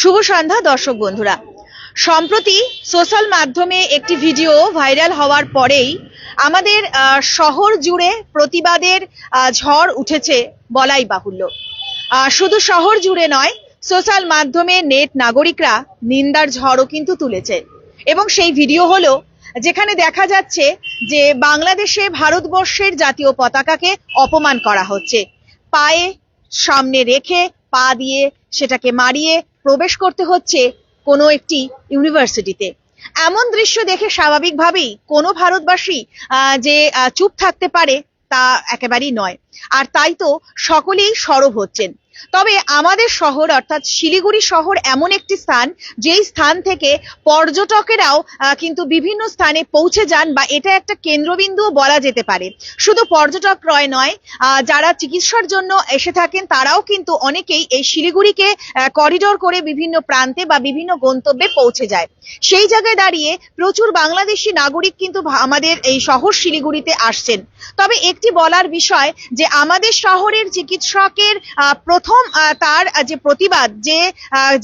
শুভ সন্ধ্যা, দর্শক বন্ধুরা। সম্প্রতি সোশ্যাল মাধ্যমে একটি ভিডিও ভাইরাল হওয়ার পরেই আমাদের শহর জুড়ে প্রতিবাদের ঝড় উঠেছে বলাই বাহুল্য। শুধু শহর জুড়ে নয়, সোশ্যাল মাধ্যমে নেট নাগরিকরা নিন্দার ঝড়ও কিন্তু তুলেছে। এবং সেই ভিডিও হলো, যেখানে দেখা যাচ্ছে যে বাংলাদেশে ভারতবর্ষের জাতীয় পতাকাকে অপমান করা হচ্ছে। পায়ে সামনে রেখে পা দিয়ে সেটাকে মারিয়ে প্রবেশ করতে হচ্ছে কোনো একটি ইউনিভার্সিটিতে। এমন দৃশ্য দেখে স্বাভাবিকভাবেই কোনো ভারতবাসী যে চুপ থাকতে পারে তা একেবারেই নয়। আর তাই তো সকলেই সরব হচ্ছেন। তবে আমাদের শহর, অর্থাৎ শিলিগুড়ি শহর, এমন একটি স্থান, যেই স্থান থেকে পর্যটকেরাও কিন্তু বিভিন্ন স্থানে পৌঁছে যান বা এটা একটা কেন্দ্রবিন্দুও বলা যেতে পারে। শুধু পর্যটক রয় নয় যারা চিকিৎসার জন্য এসে থাকেন, তারাও কিন্তু অনেকেই এই শিলিগুড়িকে করিডোর করে বিভিন্ন প্রান্তে বা বিভিন্ন গন্তব্যে পৌঁছে যায়। সেই জায়গায় দাঁড়িয়ে প্রচুর বাংলাদেশি নাগরিক কিন্তু আমাদের এই শহর শিলিগুড়িতে আসছেন। তবে একটি বলার বিষয় যে, আমাদের শহরের চিকিৎসকের প্রথম তার যে প্রতিবাদ, যে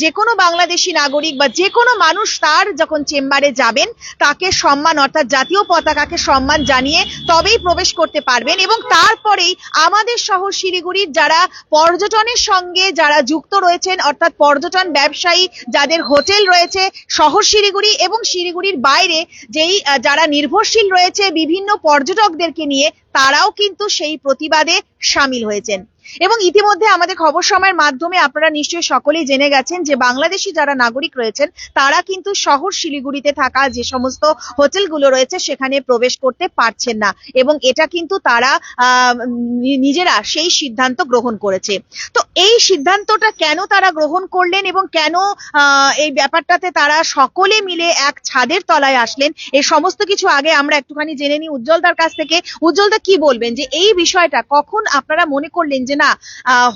যে কোনো বাংলাদেশি নাগরিক বা যে কোনো মানুষ তার যখন চেম্বারে যাবেন, তাকে সম্মান, অর্থাৎ জাতীয় পতাকাকে সম্মান জানিয়ে তবেই প্রবেশ করতে পারবেন এবং তারপরেই আমাদের শহর শিলিগুড়ির যারা পর্যটনের সঙ্গে যারা যুক্ত রয়েছেন, অর্থাৎ পর্যটন ব্যবসায়ী যাদের হোটেল রয়েছে, শহর শিলিগুড়ি এবং শিলিগুড়ির বাইরে যেই যারা নির্ভরশীল রয়েছে বিভিন্ন পর্যটকদেরকে নিয়ে, তারাও কিন্তু সেই প্রতিবাদে সামিল হয়েছেন। এবং ইতিমধ্যে আমাদের খবর সময়ের মাধ্যমে আপনারা নিশ্চয়ই সকলেই জেনে গেছেন যে বাংলাদেশি যারা নাগরিক রয়েছেন, তারা কিন্তু শহর শিলিগুড়িতে থাকা যে সমস্ত হোটেলগুলো রয়েছে সেখানে প্রবেশ করতে পারছেন না। এবং এটা কিন্তু তারা নিজেরা সেই সিদ্ধান্ত গ্রহণ করেছে। তো এই সিদ্ধান্তটা কেন তারা গ্রহণ করলেন এবং কেন এই ব্যাপারটাতে তারা সকলে মিলে এক ছাদের তলায় আসলেন? এই সমস্ত কিছু আগে আমরা একটুখানি জেনে নিই। উজ্জ্বলদার কাছ থেকে। উজ্জ্বলদা, কি বলবেন যে এই বিষয়টা কখন আপনারা মনে করলেন যে, না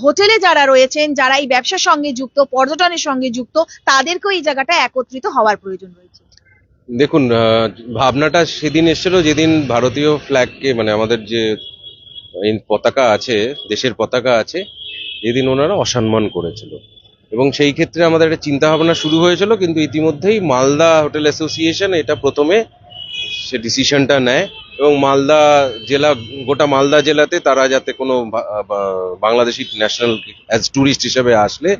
হোটেলে যারা রয়েছেন, যারা এই ব্যবসার সঙ্গে যুক্ত, পর্যটনের সঙ্গে যুক্ত, তাদেরকেও এই জায়গাটা একত্রিত হওয়ার প্রয়োজন রয়েছে দেখুন ভাবনাটা সেদিন এসেছিল যেদিন ভারতীয় ফ্ল্যাগকে মানে আমাদের যে পতাকা আছে, দেশের পতাকা আছে যেদিন ওনারা অসম্মান করেছিল। এবং সেই ক্ষেত্রে আমাদের একটা চিন্তা ভাবনা শুরু হয়েছিল, কিন্তু ইতিমধ্যেই মালদা হোটেল অ্যাসোসিয়েশন এটা প্রথমে সে ডিসিশনটা নেয় এবং মালদা জেলা, গোটা মালদা জেলাতে তারা যাতে কোনো বাংলাদেশি ন্যাশনাল অ্যাজ ট্যুরিস্ট হিসেবে আসলে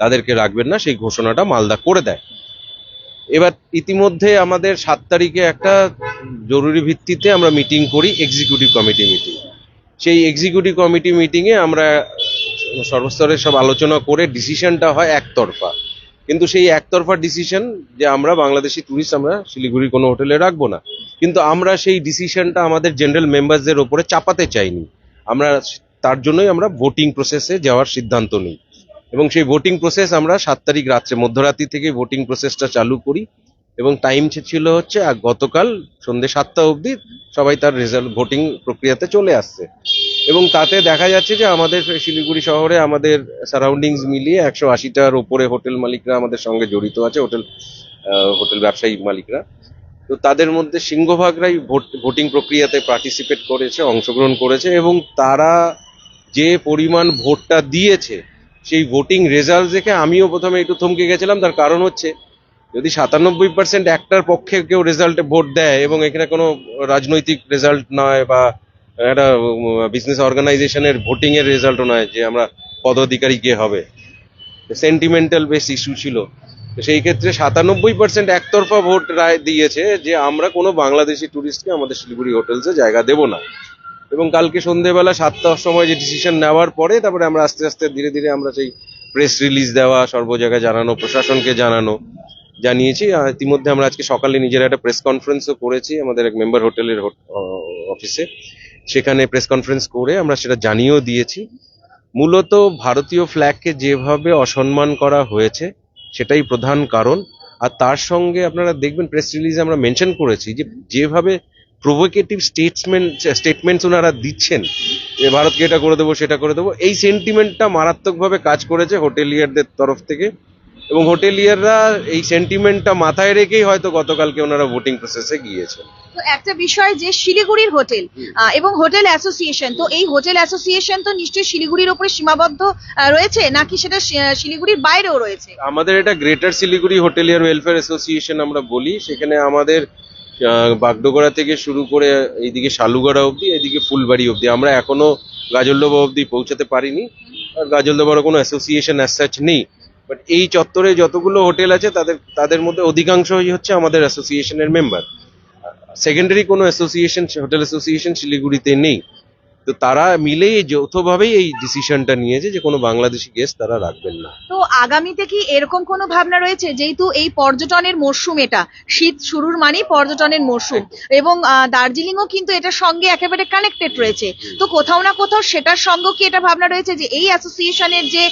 তাদেরকে রাখবেন না, সেই ঘোষণাটা মালদা করে দেয়। এবার ইতিমধ্যে আমাদের সাত তারিখে একটা জরুরি ভিত্তিতে আমরা মিটিং করি এক্সিকিউটিভ কমিটি মিটিং সেই এক্সিকিউটিভ কমিটি মিটিংয়ে আমরা সর্বস্তরের সব আলোচনা করে ডিসিশনটা হয় একতরফা। কিন্তু সেই একতরফা ডিসিশন যে আমরা বাংলাদেশি ট্যুরিস্ট আমরা শিলিগুড়ির কোনো হোটেলে রাখব না। কিন্তু আমরা সেই ডিসিশনটা আমাদের জেনারেল মেম্বারসদের ওপরে চাপাতে চাইনি। আমরা তার জন্যই আমরা ভোটিং প্রসেসে যাওয়ার সিদ্ধান্ত নিই। এবং সেই ভোটিং প্রসেস আমরা সাত তারিখ রাত্রে, মধ্যরাত্রি থেকে ভোটিং প্রসেসটা চালু করি। এবং টাইম ছিল হচ্ছে গতকাল সন্ধ্যে সাতটা অবধি সবাই তার রেজাল্ট ভোটিং প্রক্রিয়াতে চলে আসছে। এবং তাতে দেখা যাচ্ছে যে আমাদের শিলিগুড়ি শহরে আমাদের সারাউন্ডিংস মিলিয়ে একশো আশিটার ওপরে হোটেল মালিকরা আমাদের সঙ্গে জড়িত আছে হোটেল হোটেল ব্যবসায়ী মালিকরা। তো তাদের মধ্যে সিংহভাগরাই ভোটিং প্রক্রিয়াতে পার্টিসিপেট করেছে, অংশগ্রহণ করেছে এবং তারা যে পরিমাণ ভোটটা দিয়েছে, সেই ভোটিং রেজাল্ট দেখে আমিও প্রথমে একটু থমকে গেছিলাম। তার কারণ হচ্ছে যদি সাতানব্বই পার্সেন্ট একটার পক্ষে কেউ রেজাল্টে ভোট দেয় এবং এখানে কোনো রাজনৈতিক রেজাল্ট নয় বা একটা বিজনেস অর্গানাইজেশনের ভোটিং এর রেজাল্টও নয় যে আমরা পদাধিকারী কে হবে। সেন্টিমেন্টাল বেস ইস্যু ছিল। সেই ক্ষেত্রে সাতানব্বই পার্সেন্ট একতরফা ভোট রায় দিয়েছে যে আমরা কোনো বাংলাদেশি ট্যুরিস্টকে আমাদের শিলিগুড়ি হোটেলসে জায়গা দেব না। এবং কালকে সন্ধেবেলা সাতটার সময় যে ডিসিশন নেওয়ার পরে তারপরে আমরা আস্তে আস্তে ধীরে ধীরে আমরা সেই প্রেস রিলিজ দেওয়া সর্ব জায়গায় জানানো, প্রশাসনকে জানানো জানিয়েছি। আর ইতিমধ্যে আমরা আজকে সকালে নিজেরা একটা প্রেস কনফারেন্সও করেছি আমাদের এক মেম্বার হোটেলের অফিসে সেখানে প্রেস কনফারেন্স করে আমরা সেটা জানিয়েও দিয়েছি। মূলত ভারতীয় ফ্ল্যাগকে যেভাবে অসম্মান করা হয়েছে, সেটাই প্রধান কারণ। আর তার সঙ্গে আপনারা দেখবেন প্রেস রিলিজে আমরা মেনশন করেছি যে যেভাবে প্রভোকেটিভ স্টেটসমেন্ট স্টেটমেন্টস ওনারা দিচ্ছেন, যে ভারতকে এটা করে দেবো, সেটা করে দেবো, এই সেন্টিমেন্টটা মারাত্মকভাবে কাজ করেছে হোটেলিয়ারদের তরফ থেকে। এবং হোটেলিয়াররা এই সেন্টিমেন্টটা মাথায় রেখেই হয়তো গতকালকে ওনারা ভোটিং প্রসেসে গিয়েছেন। তো একটা বিষয় যে শিলিগুড়ির হোটেল এবং হোটেল অ্যাসোসিয়েশন তো এই হোটেল অ্যাসোসিয়েশন তো নিশ্চয়ই শিলিগুড়ির উপরে সীমাবদ্ধ রয়েছে নাকি সেটা শিলিগুড়ির বাইরেও রয়েছে? আমাদের এটা greater Siliguri hotelier welfare association আমরা বলি সেখানে আমাদের আহ, বাগডোগরা থেকে শুরু করে এইদিকে শালুগড়া অবধি এদিকে ফুলবাড়ি অবধি। আমরা এখনও গাজলডোবা অবধি পৌঁছাতে পারিনি আর গাজলডোবার কোনো অ্যাসোসিয়েশন অ্যাজ সাচ নেই। বাট এই চত্বরে যতগুলো হোটেল আছে, তাদের তাদের মধ্যে অধিকাংশই হচ্ছে আমাদের অ্যাসোসিয়েশনের মেম্বার সেকেন্ডারি কোনো অ্যাসোসিয়েশন হোটেল অ্যাসোসিয়েশন শিলিগুড়িতে নেই। তো তারা মিলেই যৌথভাবেই এই ডিসিশনটা নিয়েছে যে কোনো বাংলাদেশি গেস্ট তারা রাখবেন না। তো আগামীতে কি এরকম কোনো ভাবনা রয়েছে? যেহেতু এই পর্যটনের মরশুম এটা শীত শুরুর মানেই পর্যটনের মরশুম এবং দার্জিলিংও কিন্তু এটার সঙ্গে একেবারে কানেক্টেড রয়েছে। তো কোথাও না কোথাও সেটার সঙ্গেও কি এটা ভাবনা রয়েছে যে এই অ্যাসোসিয়েশনের যে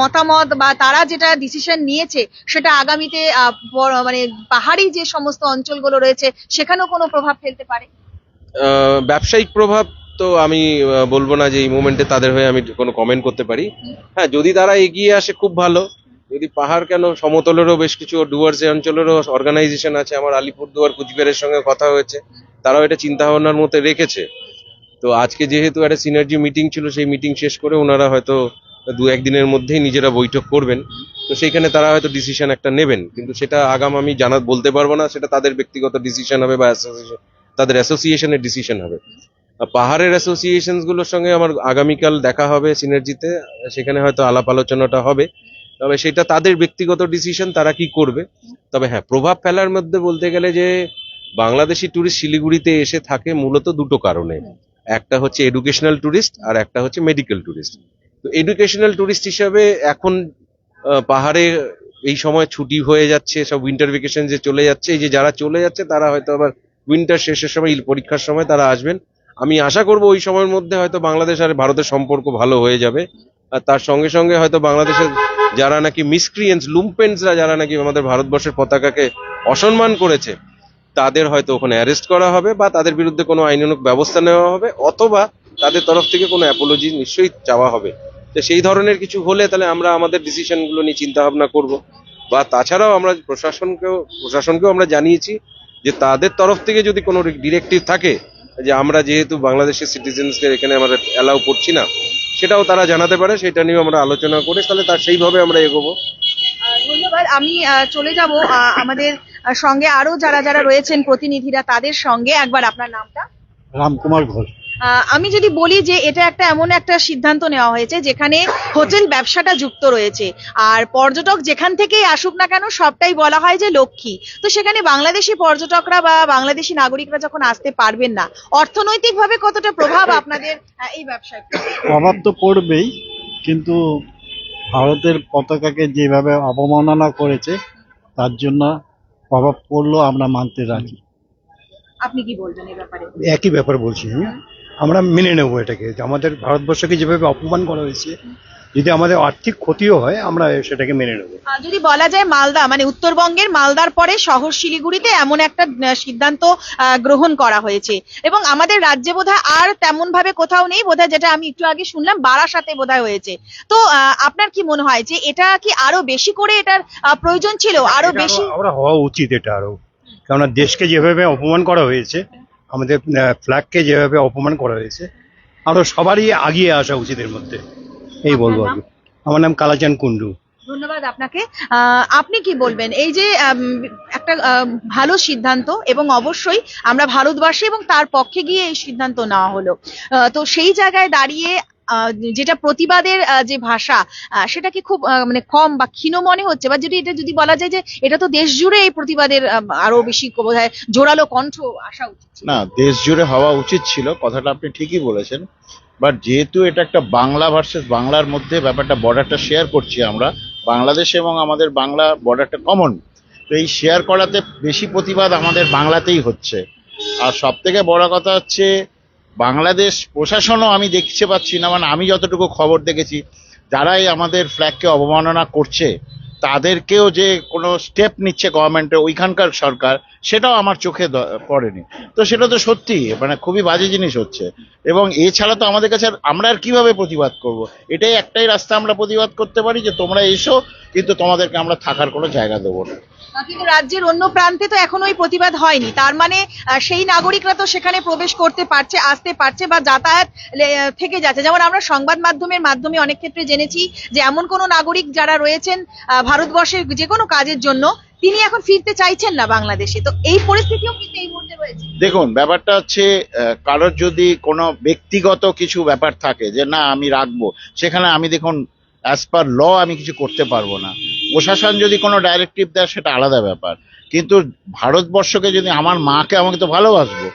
মতামত বা তারা যেটা ডিসিশন নিয়েছে সেটা আগামীতে মানে পাহাড়ি যে সমস্ত অঞ্চলগুলো রয়েছে সেখানেও কোনো প্রভাব ফেলতে পারে? ব্যবসায়িক প্রভাব তো আমি বলব না যে এই মুমেন্টে তাদের হয়ে আমি কোনো কমেন্ট করতে পারি। হ্যাঁ যদি তারা এগিয়ে আসে, খুব ভালো। যদি পাহাড় কেন, সমতলেরও বেশ কিছু ডুয়ার্স অঞ্চলেরও অর্গানাইজেশন আছে। আমার আলিপুরদুয়ার কুচবিহারের সঙ্গে কথা হয়েছে। তারাও এটা চিন্তা ভাবনার মধ্যে রেখেছে। তো আজকে যেহেতু একটা সিনার্জি মিটিং ছিল, সেই মিটিং শেষ করে ওনারা হয়তো দু একদিনের মধ্যেই নিজেরা বৈঠক করবেন। তো সেইখানে তারা হয়তো ডিসিশন একটা নেবেন। কিন্তু সেটা আগাম আমি জানা, বলতে পারব না। সেটা তাদের ব্যক্তিগত ডিসিশন হবে বা তাদের অ্যাসোসিয়েশনের ডিসিশন হবে। পাহাড়ের অ্যাসোসিয়েশনগুলোর সঙ্গে আমার আগামীকাল দেখা হবে সিনার্জিতে সেখানে হয়তো আলাপ আলোচনাটা হবে। তবে সেটা তাদের ব্যক্তিগত ডিসিশন তারা কি করবে? তবে হ্যাঁ প্রভাব ফেলার মধ্যে বলতে গেলে যে বাংলাদেশি ট্যুরিস্ট শিলিগুড়িতে এসে থাকে মূলত দুটো কারণে। একটা হচ্ছে এডুকেশনাল ট্যুরিস্ট আর একটা হচ্ছে মেডিকেল ট্যুরিস্ট তো এডুকেশনাল ট্যুরিস্ট হিসাবে এখন পাহাড়ে এই সময় ছুটি হয়ে যাচ্ছে, সব উইন্টার ভেকেশন যে চলে যাচ্ছে, এই যে যারা চলে যাচ্ছে, তারা হয়তো আবার উইন্টার শেষের সময়, পরীক্ষার সময় তারা আসবেন। আমি আশা করব ওই সময়ের মধ্যে হয়তো বাংলাদেশ আর ভারতের সম্পর্ক ভালো হয়ে যাবে। আর তার সঙ্গে সঙ্গে হয়তো বাংলাদেশের যারা নাকি মিসক্রিয়েন্স লুম্পেন্সরা যারা নাকি আমাদের ভারতবর্ষের পতাকাকে অসম্মান করেছে, তাদের হয়তো ওখানে অ্যারেস্ট করা হবে বা তাদের বিরুদ্ধে কোনো আইনানুগ ব্যবস্থা নেওয়া হবে অথবা তাদের তরফ থেকে কোনো অ্যাপোলজি নিশ্চয়ই চাওয়া হবে। তো সেই ধরনের কিছু হলে তাহলে আমরা আমাদের ডিসিশনগুলো নিয়ে চিন্তা ভাবনা করব বা তাছাড়াও আমরা প্রশাসনকেও প্রশাসনকেও আমরা জানিয়েছি যে তাদের তরফ থেকে যদি কোনো ডিরেক্টিভ থাকে যে আমরা যেহেতু বাংলাদেশের সিটিজেন্সদের এখানে আমরা অ্যালাউ করছি না সেটাও তারা জানাতে পারে সেটা নিয়েও আমরা আলোচনা করে তাহলে তার সেইভাবে আমরা এগোবো। ধন্যবাদ। আমি চলে যাব আমাদের সঙ্গে আরও যারা যারা রয়েছেন প্রতিনিধিরা তাদের সঙ্গে একবার আপনার নামটা। রামকুমার ঘোষ। আমি যদি বলি যে এটা একটা এমন একটা সিদ্ধান্ত নেওয়া হয়েছে যেখানে হোটেল ব্যবসাটা যুক্ত রয়েছে। আর পর্যটক যেখান থেকেই আসুক না কেন সবটাই বলা হয় যে লক্ষ্মী। তো সেখানে বাংলাদেশি পর্যটকরা বা বাংলাদেশি নাগরিকরা যখন আসতে পারবেন না অর্থনৈতিকভাবে কতটা প্রভাব আপনাদের এই ব্যবসায় প্রভাব তো পড়বেই কিন্তু ভারতের পতাকাকে যেভাবে অবমাননা করেছে তার জন্য প্রভাব পড়ল আমরা মানতে রাজি। আপনি কি বলবেন এই ব্যাপারে? একই ব্যাপার বলছি আমি। আমরা মেনে নেব এটাকে। যে আমাদের ভারতবর্ষকে যেভাবে অপমান করা হয়েছে যদি আমাদের আর্থিক ক্ষতিও হয় আমরা সেটাকে মেনে নেব। যদি বলা যায় মালদা মানে উত্তরবঙ্গের মালদার পরে শহর শিলিগুড়িতে এমন একটা সিদ্ধান্ত গ্রহণ করা হয়েছে। এবং আমাদের রাজ্যে বোধহয় আর তেমন ভাবে কোথাও নেই বোধহয় যেটা আমি একটু আগে শুনলাম বারাসাতে বোধহয় হয়েছে। তো আপনার কি মনে হয় যে এটা কি আরও বেশি করে এটার প্রয়োজন ছিল? আরও বেশি আমরা হওয়া উচিত এটা আরও। কেননা দেশকে যেভাবে অপমান করা হয়েছে আমাদের ফ্ল্যাগকে যেভাবে অপমান করা হয়েছে আরও সবারই আগিয়ে আসা উচিত এর মধ্যে। এই বলব আর আমার নাম কালাচান কুন্ডু ধন্যবাদ আপনাকে। আহ, আপনি কি বলবেন? এই যে একটা ভালো সিদ্ধান্ত এবং অবশ্যই আমরা ভারতবাসী এবং তার পক্ষে গিয়ে এই সিদ্ধান্ত নেওয়া হলো। তো সেই জায়গায় দাঁড়িয়ে যেটা প্রতিবাদের যে ভাষা সেটা কি খুব মানে কম বা ক্ষীণ মনে হচ্ছে? বা যদি এটা যদি বলা যায় যে এটা তো দেশ জুড়ে এই প্রতিবাদের আরও বেশি বোধহয় জোরালো কণ্ঠ আসা উচিত না, দেশ জুড়ে হওয়া উচিত ছিল, কথাটা আপনি ঠিকই বলেছেন। বাট যেহেতু এটা একটা বাংলা ভার্সেস বাংলার মধ্যে ব্যাপারটা বর্ডারটা শেয়ার করছি আমরা, বাংলাদেশ এবং আমাদের বাংলা বর্ডারটা কমন তো এই শেয়ার করাতে বেশি প্রতিবাদ আমাদের বাংলাতেই হচ্ছে। আর সব থেকে বড় কথা হচ্ছে বাংলাদেশ প্রশাসনও আমি দেখতে পাচ্ছি না মানে আমি যতটুকু খবর দেখেছি, যারাই আমাদের ফ্ল্যাগকে অবমাননা করছে তাদেরকেও যে কোনো স্টেপ নিচ্ছে গভর্নমেন্টের ওইখানকার সরকার, সেটাও আমার চোখে পড়েনি। তো সেটা তো সত্যি মানে খুবই বাজে জিনিস হচ্ছে। এবং এছাড়া তো আমাদের কাছে আমরা আর কীভাবে প্রতিবাদ করব? এটাই একটাই রাস্তা আমরা প্রতিবাদ করতে পারি যে তোমরা এসো, কিন্তু তোমাদেরকে আমরা থাকার কোনো জায়গা দেবো না। কিন্তু রাজ্যের অন্য প্রান্তে তো এখনও ওই প্রতিবাদ হয়নি। তার মানে সেই নাগরিকরা তো সেখানে প্রবেশ করতে পারছে, আসতে পারছে বা যাতায়াত থেকে যাচ্ছে। যেমন আমরা সংবাদ মাধ্যমের মাধ্যমে অনেক ক্ষেত্রে জেনেছি যে এমন কোনো নাগরিক যারা রয়েছেন ভারতবর্ষের যে কোনো কাজের জন্য তিনি এখন ফিরতে চাইছেন না বাংলাদেশে। তো এই পরিস্থিতিও কিন্তু এই মুহূর্তে রয়েছে। দেখুন, ব্যাপারটা হচ্ছে কারোর যদি কোনো ব্যক্তিগত কিছু ব্যাপার থাকে যে, না, আমি রাখব। সেখানে আমি দেখুন অ্যাজ পার ল আমি কিছু করতে পারব না। প্রশাসন যদি কোনো ডাইরেক্টিভ দেয়, সেটা আলাদা ব্যাপার। কিন্তু ভারতবর্ষকে যদি আমার মাকে আমাকে তো ভালোবাসবো,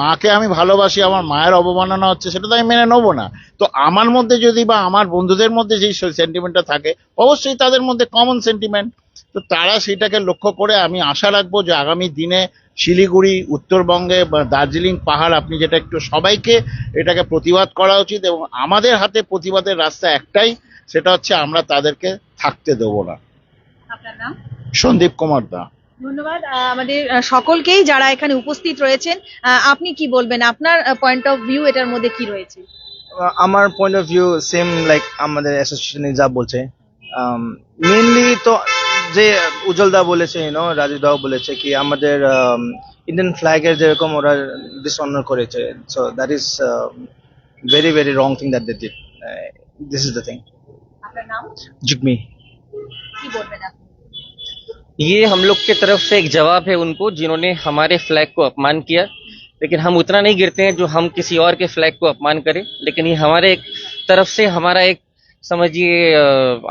মাকে আমি ভালোবাসি, আমার মায়ের অবমাননা হচ্ছে, সেটা তো আমি মেনে নেব না। তো আমার মধ্যে যদি বা আমার বন্ধুদের মধ্যে যেই সেন্টিমেন্টটা থাকে, অবশ্যই তাদের মধ্যে কমন সেন্টিমেন্ট তো তারা সেটাকে লক্ষ্য করে আমি আশা রাখব যে আগামী দিনে শিলিগুড়ি, উত্তরবঙ্গে বা দার্জিলিং পাহাড়, আপনি যেটা একটু সবাইকে এটাকে প্রতিবাদ করা উচিত এবং আমাদের হাতে প্রতিবাদের রাস্তা একটাই সেটা হচ্ছে আমরা তাদেরকে থাকতে দেবো না। আপনার নাম? সন্দীপ কুমার দা। ধন্যবাদ। আমাদের সকলকেই যারা এখানে উপস্থিত রয়েছেন আহ, আপনি কি বলবেন? আপনার পয়েন্ট অফ ভিউ এটার মধ্যে কি রয়েছে? আমার point of view same like আমাদের অ্যাসোসিয়েশনে যা বলছে। মেনলি তো যে উজ্জ্বলদা বলেছে ইউনো রাজুদাও বলেছে কি আমাদের ইন্ডিয়ান ফ্ল্যাগের যেরকম ওরা ডিসঅনার করেছে। So that is very very wrong thing that they did this is the thing जुगमी। ये हम लोग के तरफ़ से एक जवाब है उनको जिन्होंने हमारे फ्लैग को अपमान किया। लेकिन हम उतना नहीं गिरते हैं जो हम किसी और के फ्लैग को अपमान करें। लेकिन ये हमारे एक तरफ़ से हमारा एक समझिए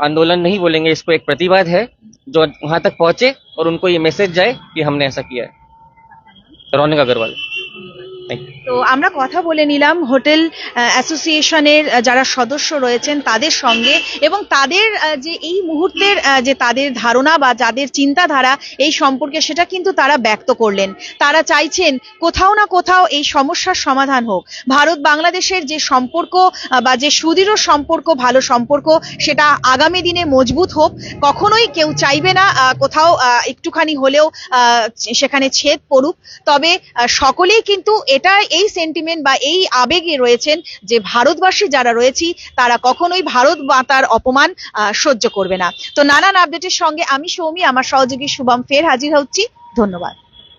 आंदोलन नहीं बोलेंगे इसको एक प्रतिवाद है जो वहाँ तक पहुँचे और उनको ये मैसेज जाए कि हमने ऐसा किया है। रौनक अग्रवाल। थैंक यू তো আমরা কথা বলে নিলাম হোটেল অ্যাসোসিয়েশনের যারা সদস্য রয়েছেন তাদের সঙ্গে এবং তাদের যে এই মুহূর্তের যে তাদের ধারণা বা যাদের চিন্তাধারা, এই সম্পর্কে সেটা কিন্তু তারা ব্যক্ত করলেন। তারা চাইছেন কোথাও না কোথাও এই সমস্যার সমাধান হোক। ভারত বাংলাদেশের যে সম্পর্ক বা যে সুদৃঢ় সম্পর্ক, ভালো সম্পর্ক, সেটা আগামী দিনে মজবুত হোক। কখনোই কেউ চাইবে না কোথাও একটুখানি হলেও সেখানে ছেদ পড়ুক। তবে সকলেই কিন্তু এটা এই সেন্টিমেন্ট বা এই আবেগে রয়েছেন যে ভারতবাসী যারা রয়েছি, তারা কখনোই ভারত মাতার অপমান সহ্য করবে না। তো নানান আপডেটের সঙ্গে আমি সৌমি, আমার সহযোগী শুভম ফের হাজির হচ্ছি। ধন্যবাদ।